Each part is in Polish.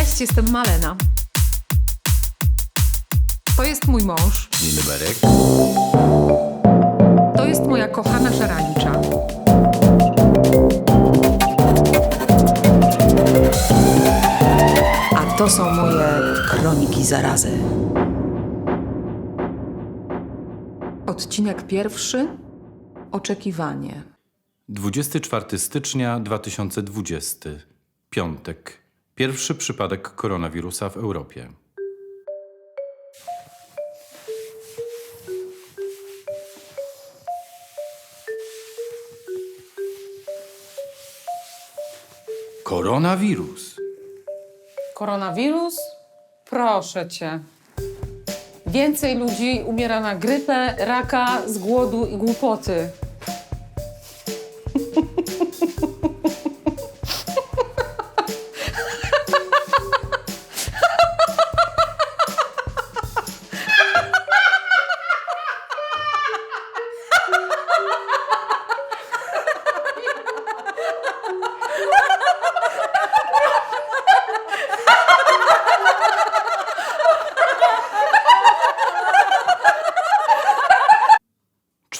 Cześć, jestem Malena. To jest mój mąż. Dzień. To jest moja kochana szarańcza. A to są moje kroniki zarazy. Odcinek pierwszy. Oczekiwanie. 24 stycznia 2020. Piątek. Pierwszy przypadek koronawirusa w Europie. Koronawirus. Koronawirus? Proszę cię. Więcej ludzi umiera na grypę, raka, z głodu i głupoty.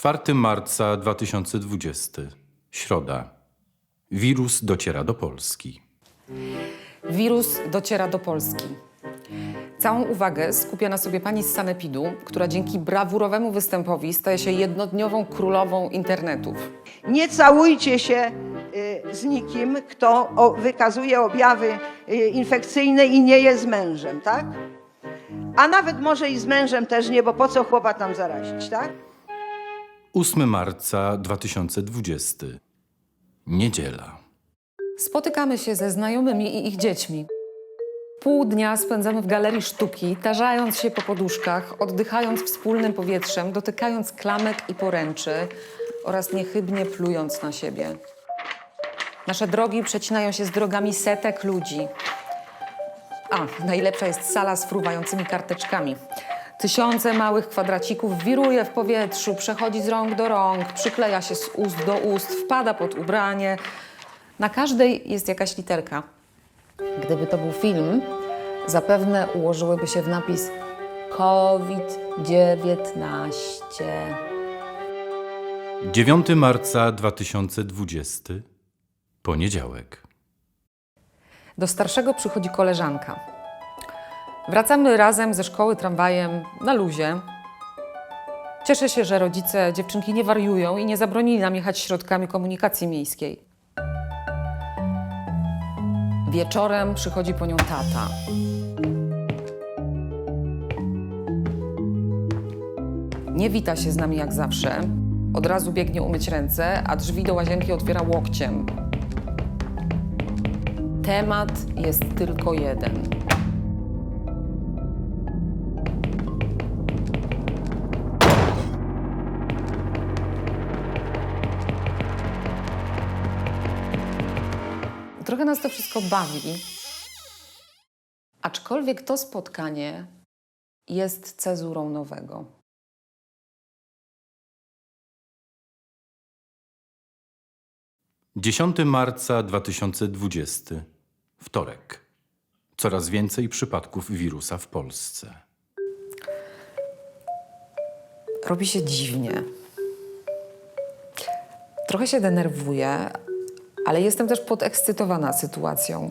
Czwarty marca 2020. Środa. Wirus dociera do Polski. Wirus dociera do Polski. Całą uwagę skupia na sobie pani z Sanepidu, która dzięki brawurowemu występowi staje się jednodniową królową internetów. Nie całujcie się y, z nikim, kto o, wykazuje objawy y, infekcyjne i nie jest mężem, tak? A nawet może i z mężem też nie, bo po co chłopa tam zarazić, tak? 8 marca 2020. Niedziela. Spotykamy się ze znajomymi i ich dziećmi. Pół dnia spędzamy w galerii sztuki, tarzając się po poduszkach, oddychając wspólnym powietrzem, dotykając klamek i poręczy oraz niechybnie plując na siebie. Nasze drogi przecinają się z drogami setek ludzi. A, najlepsza jest sala z fruwającymi karteczkami. Tysiące małych kwadracików wiruje w powietrzu, przechodzi z rąk do rąk, przykleja się z ust do ust, wpada pod ubranie. Na każdej jest jakaś literka. Gdyby to był film, zapewne ułożyłyby się w napis COVID-19. 9 marca 2020. Poniedziałek. Do starszego przychodzi koleżanka. Wracamy razem ze szkoły tramwajem na luzie. Cieszę się, że rodzice dziewczynki nie wariują i nie zabronili nam jechać środkami komunikacji miejskiej. Wieczorem przychodzi po nią tata. Nie wita się z nami jak zawsze. Od razu biegnie umyć ręce, a drzwi do łazienki otwiera łokciem. Temat jest tylko jeden. Trochę nas to wszystko bawi. Aczkolwiek to spotkanie jest cezurą nowego. Dziesiąty marca 2020. Wtorek. Coraz więcej przypadków wirusa w Polsce. Robi się dziwnie. Trochę się denerwuję, ale jestem też podekscytowana sytuacją.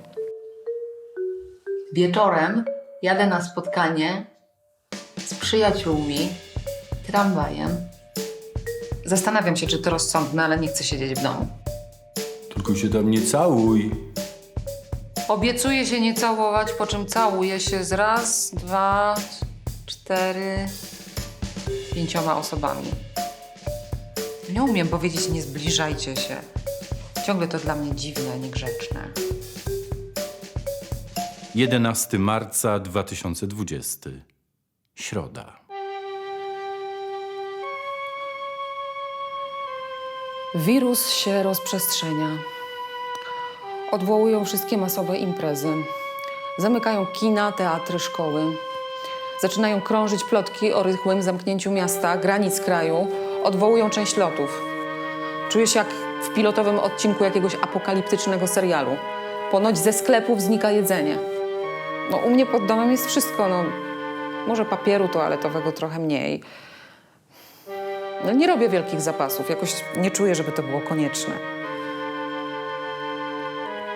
Wieczorem jadę na spotkanie z przyjaciółmi tramwajem. Zastanawiam się, czy to rozsądne, ale nie chcę siedzieć w domu. Tylko się tam nie całuj. Obiecuję się nie całować, po czym całuję się z raz, dwa, cztery, pięcioma osobami. Nie umiem powiedzieć nie zbliżajcie się. Ciągle to dla mnie dziwne, niegrzeczne. 11 marca 2020. Środa. Wirus się rozprzestrzenia. Odwołują wszystkie masowe imprezy. Zamykają kina, teatry, szkoły. Zaczynają krążyć plotki o rychłym zamknięciu miasta, granic kraju. Odwołują część lotów. Czuję się jak w pilotowym odcinku jakiegoś apokaliptycznego serialu. Ponoć ze sklepów znika jedzenie. No, u mnie pod domem jest wszystko, no. Może papieru toaletowego trochę mniej. No, nie robię wielkich zapasów. Jakoś nie czuję, żeby to było konieczne.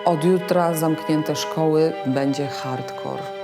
Od jutra zamknięte szkoły będzie hardcore.